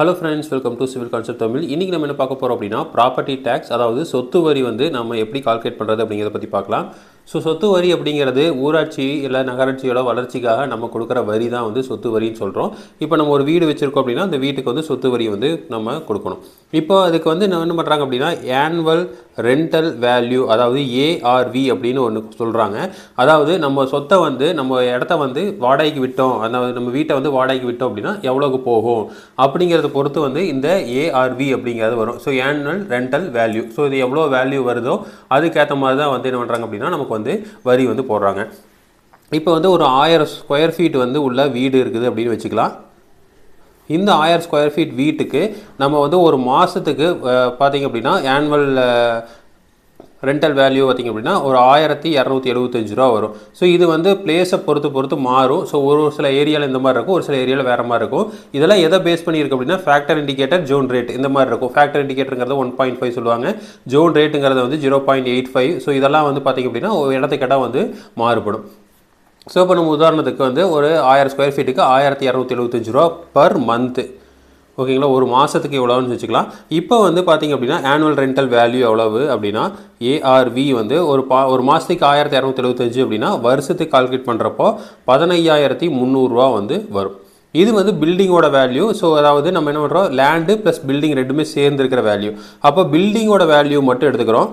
Hello friends welcome to civil concept Tamil இன்றைக்கி நம்ம என்ன பார்க்க போகிறோம் அப்படின்னா ப்ராப்பர்ட்டி டேக்ஸ் அதாவது சொத்து வரி வந்து நம்ம எப்படி கால்குலேட் பண்ணுறது அப்படிங்கிறத பற்றி பார்க்கலாம். ஸோ சொத்து வரி அப்படிங்கிறது ஊராட்சி இல்லை நகராட்சியோட வளர்ச்சிக்காக நம்ம கொடுக்குற வரி தான் வந்து சொத்து வரின்னு சொல்கிறோம் இப்போ நம்ம ஒரு வீடு வச்சுருக்கோம் அப்படின்னா அந்த வீட்டுக்கு வந்து சொத்து வரி வந்து நம்ம கொடுக்கணும். இப்போ அதுக்கு வந்து என்ன என்ன பண்ணுறாங்க அப்படின்னா ஆனுவல் ரெண்டல் வேல்யூ அதாவது ஏஆர்வி அப்படின்னு ஒன்று சொல்கிறாங்க அதாவது நம்ம சொத்தை வந்து நம்ம இடத்த வந்து வாடகைக்கு விட்டோம். அதாவது நம்ம வீட்டை வந்து வாடகைக்கு விட்டோம் அப்படின்னா எவ்வளோக்கு போகும்? அப்படிங்கிறத பொறுத்து வந்து இந்த ஏஆர்வி அப்படிங்கிறது வரும். So annual rental value so இது எவ்வளோ வேல்யூ வருதோ அதுக்கேற்ற மாதிரி தான் வந்து என்ன பண்ணுறாங்க அப்படின்னா நமக்கு வந்து வரி வந்து போடுறாங்க. இப்போ வந்து ஒரு ஆயிரம் ஸ்கொயர் ஃபீட் வந்து உள்ள வீடு இருக்குது அப்படின்னு வச்சுக்கலாம். இந்த ஆயிரம் ஸ்கொயர் ஃபீட் வீட்டுக்கு நம்ம வந்து ஒரு மாதத்துக்கு பார்த்தீங்க அப்படின்னா ஆனுவல் ரெண்டல் வேல்யூ பார்த்திங்க அப்படின்னா ஒரு ஆயிரத்தி இரநூத்தி எழுபத்தஞ்சு ரூபா வரும். ஸோ இது வந்து பிளேஸை பொறுத்து பொறுத்து மாறும். ஸோ ஒரு சில ஏரியாவில் இந்த மாதிரி இருக்கும் ஒரு சில ஏரியாவில் வேறு மாதிரி இருக்கும். இதெல்லாம் எதை பேஸ் பண்ணியிருக்கு அப்படின்னா ஃபேக்டர் இண்டிகேட்டர் ஜோன் ரேட் இந்த மாதிரி இருக்கும். ஃபேக்டர் இண்டிகேட்டருங்கிறது ஒன் பாயிண்ட் ஃபைவ் சொல்லுவாங்க. ஜோன் ரேட்டுங்கிறது வந்து zero point eight five so இதெல்லாம் வந்து பார்த்திங்க அப்படின்னா ஒரு இடத்துக்கு இடம் வந்து மாறுபடும். ஸோ இப்போ நம்ம உதாரணத்துக்கு வந்து ஒரு ஆயிரம் ஸ்கொயர் ஃபீட்டுக்கு ஆயிரத்தி இரநூத்தி எழுபத்தஞ்சு ரூபா பர் மந்த்து ஓகேங்களா? ஒரு மாதத்துக்கு எவ்வளோன்னு வச்சுக்கலாம். இப்போ வந்து பார்த்திங்க அப்படின்னா ஆனுவல் ரெண்டல் வேல்யூ எவ்வளவு அப்படின்னா ஏஆர்வி வந்து ஒரு பா ஒரு மாதத்துக்கு ஆயிரத்தி இரநூத்தி எழுபத்தஞ்சு அப்படின்னா வருஷத்துக்கு கால்குலேட் பண்ணுறப்போ பதினையாயிரத்தி முந்நூறுரூவா வந்து வரும். இது வந்து பில்டிங்கோட வேல்யூ ஸோ அதாவது நம்ம என்ன பண்ணுறோம் லேண்டு ப்ளஸ் பில்டிங் ரெண்டுமே சேர்ந்துருக்கிற வேல்யூ அப்போ பில்டிங்கோட வேல்யூ மட்டும் எடுத்துக்கிறோம்.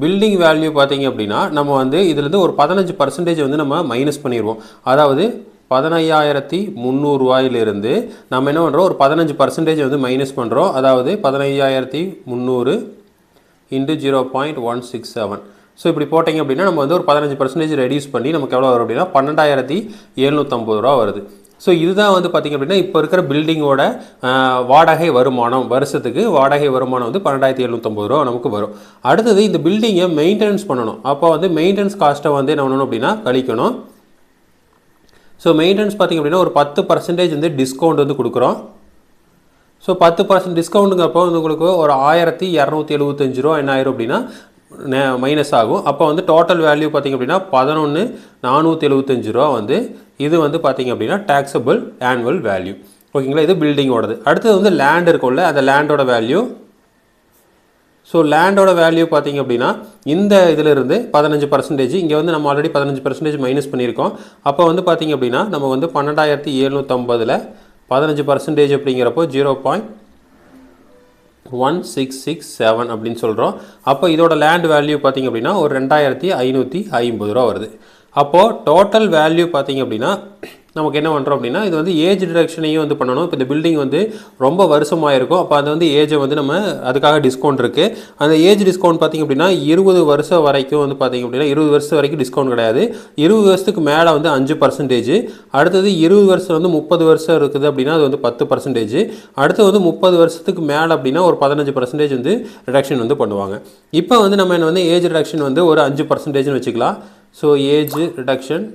பில்டிங் வேல்யூ பார்த்தீங்க அப்படின்னா நம்ம வந்து இதுலேருந்து ஒரு பதினஞ்சு பர்சன்டேஜ் வந்து நம்ம மைனஸ் பண்ணிடுவோம். அதாவது பதினையாயிரத்தி முந்நூறுரூவாயிலிருந்து நம்ம என்ன பண்ணுறோம் ஒரு பதினஞ்சு பர்சன்டேஜ் வந்து மைனஸ் பண்ணுறோம் அதாவது பதினையாயிரத்தி முந்நூறு into zero point one six seven so இப்படி போட்டிங்க அப்படின்னா நம்ம வந்து ஒரு பதினஞ்சு பர்சன்டேஜ் ரெடியூஸ் பண்ணி நமக்கு எவ்வளோ வரும் அப்படின்னா? பன்னெண்டாயிரத்தி எழுநூற்றம்பது ரூபா வருது. ஸோ இதுதான் வந்து பார்த்திங்க அப்படின்னா இப்போ இருக்கிற பில்டிங்கோட வாடகை வருமானம் வருஷத்துக்கு வாடகை வருமானம் வந்து பன்னெண்டாயிரத்தி எழுநூற்றம்பது ரூபா நமக்கு வரும். அடுத்தது இந்த பில்டிங்கை மெயின்டெனன்ஸ் பண்ணணும். அப்போ வந்து மெயின்டெனன்ஸ் காஸ்ட்டை வந்து என்ன பண்ணணும் அப்படின்னா? கழிக்கணும். ஸோ மெயின்டெனன்ஸ் பார்த்திங்க அப்படின்னா ஒரு பத்து பர்சன்டேஜ் வந்து டிஸ்கவுண்ட் வந்து கொடுக்குறோம். ஸோ பத்து பர்சன்ட் டிஸ்கவுண்ட்டுங்கிறப்போ வந்து உங்களுக்கு ஒரு ஆயிரத்தி இரநூத்தி எழுபத்தஞ்சு ரூபா என்ன ஆயிரும் அப்படின்னா மைனஸ் ஆகும். அப்போ வந்து டோட்டல் வேல்யூ பார்த்திங்க அப்படின்னா பதினொன்று நானூற்றி எழுபத்தஞ்சு ரூபா வந்து இது வந்து பார்த்திங்க அப்படின்னா டேக்ஸபிள் ஆனுவல் வேல்யூ ஓகேங்களா இது பில்டிங்கோடது அடுத்தது வந்து லேண்ட் இருக்கும்ல அந்த லேண்டோட வேல்யூ ஸோ லேண்டோட வேல்யூ பார்த்திங்க அப்படின்னா இந்த இதிலிருந்து பதினஞ்சு பர்சன்டேஜ் இங்கே வந்து நம்ம ஆல்ரெடி பதினஞ்சு பர்சன்டேஜ் மைனஸ் பண்ணியிருக்கோம். அப்போ வந்து பார்த்திங்க அப்படின்னா நம்ம வந்து பன்னெண்டாயிரத்தி எழுநூற்றம்பதில் பதினஞ்சு பர்சன்டேஜ் அப்படிங்கிறப்போ zero point one six six seven அப்படின்னு சொல்கிறோம் அப்போ இதோட லேண்ட் வேல்யூ பார்த்திங்க அப்படின்னா ஒரு ரெண்டாயிரத்தி ஐநூற்றி ஐம்பது ரூபா வருது. அப்போது டோட்டல் வேல்யூ பார்த்திங்க அப்படின்னா நமக்கு என்ன பண்ணுறோம் அப்படின்னா இது வந்து ஏஜ் டிடக்ஷனையும் வந்து பண்ணணும். இப்போ இந்த பில்டிங் வந்து ரொம்ப வருஷமாக இருக்கும் அப்போ அது வந்து ஏஜை வந்து நம்ம அதுக்காக டிஸ்கவுண்ட் இருக்குது அந்த ஏஜ் டிஸ்கவுண்ட் பார்த்திங்க அப்படின்னா இருபது வருஷம் வரைக்கும் வந்து பார்த்திங்க அப்படின்னா இருபது வருஷம் வரைக்கும் டிஸ்கவுண்ட் கிடையாது. இருபது வருஷத்துக்கு மேலே வந்து அஞ்சு பர்சன்டேஜ் அடுத்தது இருபது வருஷம் வந்து முப்பது வருஷம் இருக்குது அப்படின்னா அது வந்து பத்து பர்சன்டேஜ் அடுத்து வந்து முப்பது வருஷத்துக்கு மேலே அப்படின்னா ஒரு பதினஞ்சு பர்சன்டேஜ் வந்து ரிடக்ஷன் வந்து பண்ணுவாங்க. இப்போ வந்து நம்ம என்ன வந்து ஏஜ் ரிடக்ஷன் வந்து ஒரு அஞ்சு பர்சன்டேஜ்னு வச்சுக்கலாம். ஸோ ஏஜ் ரிடக்ஷன்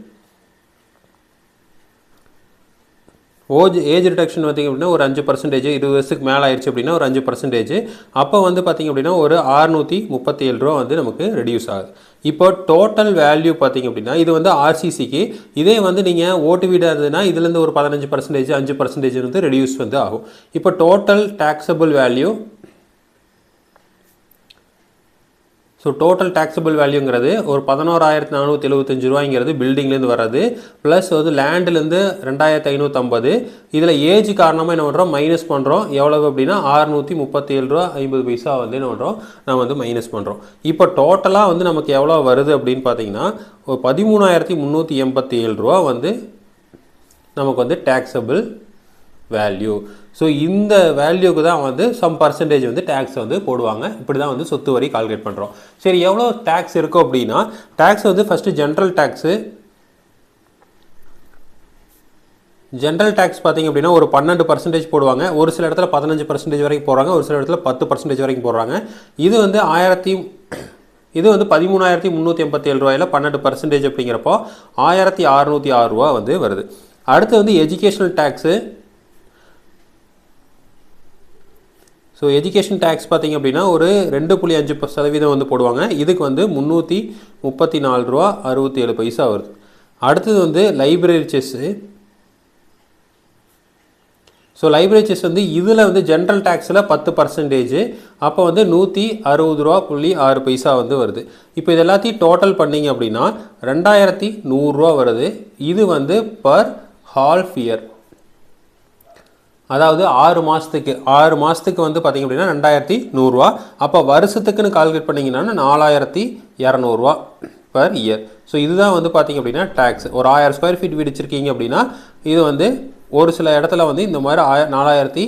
ஓஜ் ஏஜ் ரிடக்ஷன் பார்த்திங்க அப்படின்னா ஒரு அஞ்சு பர்சன்டேஜ் இருபது வருஷத்துக்கு மேலே ஆயிடுச்சு அப்படின்னா ஒரு அஞ்சு பர்சன்டேஜ் அப்போ வந்து பார்த்திங்க அப்படின்னா ஒரு ஆறுநூற்றி முப்பத்தி ஏழு ரூபா வந்து நமக்கு ரெடியூஸ் ஆகுது. இப்போ டோட்டல் வேல்யூ பார்த்திங்க அப்படின்னா இது வந்து ஆர்சிசிக்கு இதே வந்து நீங்கள் ஓட்டு வீடு இருந்ததுன்னா இதுலேருந்து ஒரு பதினஞ்சு பர்சன்டேஜ் அஞ்சு பர்சன்டேஜ் வந்து ரெடியூஸ் வந்து ஆகும். இப்போ total taxable value so total taxable வேல்யூங்கிறது ஒரு பதினோராயிரத்தி நானூற்றி எழுபத்தஞ்சு ரூபாய்ங்கிறது பில்டிங்லேருந்து வர்றது. ப்ளஸ் வந்து லேண்ட்லேருந்து ரெண்டாயிரத்தி ஐநூற்றம்பது இதில் ஏஜ் காரணமாக என்ன பண்ணுறோம் மைனஸ் பண்ணுறோம் எவ்வளவு அப்படின்னா அறுநூற்றி முப்பத்தி ஏழு ரூபா ஐம்பது பைசா வந்து என்ன பண்ணுறோம் நம்ம வந்து மைனஸ் பண்ணுறோம் இப்போ டோட்டலாக வந்து நமக்கு எவ்வளோ வருது அப்படின்னு பார்த்தீங்கன்னா ஒரு பதிமூணாயிரத்தி முந்நூற்றி எண்பத்தி ஏழு ரூபா வந்து நமக்கு வந்து டேக்ஸபிள் வேல்யூ ஸோ இந்த வேல்யூக்கு தான் வந்து சம் பர்சன்டேஜ் வந்து டேக்ஸ் வந்து போடுவாங்க. இப்படி தான் வந்து சொத்து வரி கால்குலேட் பண்ணுறோம் சரி எவ்வளோ டேக்ஸ் இருக்கும் அப்படின்னா டேக்ஸ் வந்து first general tax general tax பார்த்திங்க அப்படின்னா ஒரு பன்னெண்டு பர்சன்டேஜ் போடுவாங்க. ஒரு சில இடத்துல பதினஞ்சு பர்சன்டேஜ் வரைக்கும் போடுறாங்க. ஒரு சில இடத்துல பத்து பர்சன்டேஜ் வரைக்கும் போடுறாங்க. இது வந்து ஆயிரத்தி இது வந்து பதிமூணாயிரத்தி முந்நூற்றி எண்பத்தி ஏழு ரூபாயில் பன்னெண்டு பர்சன்டேஜ் அப்படிங்கிறப்போ ஆயிரத்தி அறநூற்றி ஆறு ரூபா வந்து வருது. அடுத்து வந்து educational tax so education tax பார்த்திங்க அப்படின்னா ஒரு ரெண்டு புள்ளி அஞ்சு சதவீதம் வந்து போடுவாங்க. இதுக்கு வந்து முந்நூற்றி முப்பத்தி நாலு ரூபா அறுபத்தி ஏழு பைசா வருது. அடுத்தது வந்து library cess so library cess வந்து இதில் வந்து ஜென்ரல் டேக்ஸில் பத்து பர்சன்டேஜ் அப்போ வந்து நூற்றி அறுபது ரூபா புள்ளி ஆறு பைசா வந்து வருது. இப்போ இது எல்லாத்தையும் டோட்டல் பண்ணிங்க அப்படின்னா ரெண்டாயிரத்தி நூறுரூவா வருது. இது வந்து பர் ஹால்ஃப் இயர் அதாவது ஆறு மாதத்துக்கு ஆறு மாதத்துக்கு வந்து பார்த்திங்க அப்படின்னா ரெண்டாயிரத்தி நூறுரூவா அப்போ வருஷத்துக்குன்னு கால்குலேட் பண்ணிங்கன்னா நாலாயிரத்தி இரநூறுவா பர் இயர் ஸோ இதுதான் வந்து பார்த்திங்க அப்படின்னா டேக்ஸ் ஒரு ஆயிரம் ஸ்கொயர் ஃபீட் வீடு வச்சுருக்கீங்க அப்படின்னா இது வந்து ஒரு சில இடத்துல வந்து இந்த மாதிரி ஆய நாலாயிரத்தி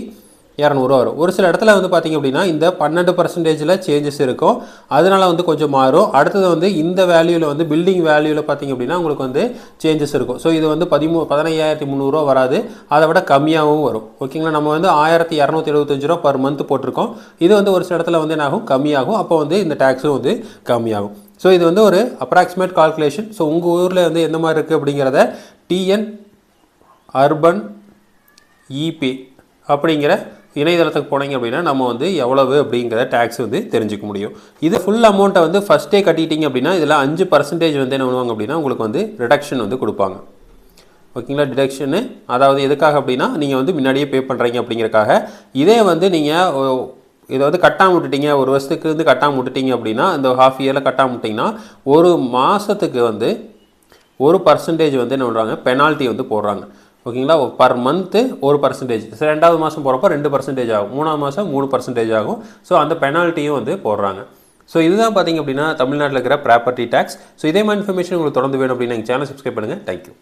இரநூறுவா வரும். ஒரு சில இடத்துல வந்து பார்த்திங்க அப்படின்னா இந்த பன்னெண்டு பர்சன்டேஜில் சேஞ்சஸ் இருக்கும். அதனால் வந்து கொஞ்சம் மாறும். அடுத்தது வந்து இந்த வேல்யூவில் வந்து பில்டிங் வேல்யூவில் பார்த்திங்க அப்படின்னா உங்களுக்கு வந்து சேஞ்சஸ் இருக்கும். ஸோ இது வந்து பதிமூ பதினையாயிரத்தி முந்நூறுரூவா வராது. அதை விட கம்மியாகவும் வரும். ஓகேங்களா நம்ம வந்து ஆயிரத்தி இரநூத்தி எழுபத்தஞ்சு ரூபா பர் மந்த் போட்டிருக்கோம். இது வந்து ஒரு சில இடத்துல வந்து என்னாகும்? கம்மியாகும். அப்போ வந்து இந்த டேக்ஸும் வந்து கம்மியாகும். ஸோ இது வந்து ஒரு அப்ராக்சிமேட் கால்குலேஷன் ஸோ உங்கள் ஊரில் வந்து எந்த மாதிரி இருக்குது அப்படிங்கிறத டிஎன் அர்பன் இபி அப்படிங்கிற இணையதளத்துக்கு போனீங்க அப்படின்னா நம்ம வந்து எவ்வளவு அப்படிங்கிற டேக்ஸ் வந்து தெரிஞ்சுக்க முடியும். இது ஃபுல் அமௌண்ட்டை வந்து ஃபஸ்ட்டே கட்டிட்டீங்க அப்படின்னா இதில் அஞ்சு பர்சன்டேஜ் வந்து என்ன பண்ணுவாங்க அப்படின்னா உங்களுக்கு வந்து ரிடக்ஷன் வந்து கொடுப்பாங்க. ஓகேங்களா டிடக்ஷனு அதாவது எதுக்காக அப்படின்னா நீங்கள் வந்து முன்னாடியே பே பண்ணுறீங்க அப்படிங்கிறக்காக இதே வந்து நீங்கள் இதை வந்து கட்டாமல் விட்டுட்டீங்க ஒரு வருஷத்துக்கு வந்து கட்டாமல் விட்டுட்டீங்க அப்படின்னா இந்த ஹாஃப் இயரில் கட்டாமல் விட்டிங்கன்னா ஒரு மாதத்துக்கு வந்து ஒரு பர்சன்டேஜ் வந்து என்ன பண்ணுறாங்க பெனால்ட்டி வந்து போடுறாங்க. ஓகேங்களா? பர் மந்த்து ஒரு பர்சன்டேஜ் ரெண்டாவது மாதம் போகிறப்போ ரெண்டு பர்சன்டேஜ் ஆகும். மூணாவது மாதம் மூணு பர்சன்டேஜ் ஆகும். ஸோ அந்த பெனால்ட்டியும் வந்து போடுறாங்க. ஸோ இதுதான் பார்த்தீங்க அப்படின்னா தமிழ்நாட்டில் இருக்கிற ப்ராப்பர்ட்டி டேக்ஸ் ஸோ இதே மாதிரி இன்ஃபர்மேஷன் உங்களுக்கு தொடர்ந்து வேணும் அப்படின்னு எங்கள் சேனல் சப்ஸ்கிரைப் பண்ணுங்கள் தேங்க்யூ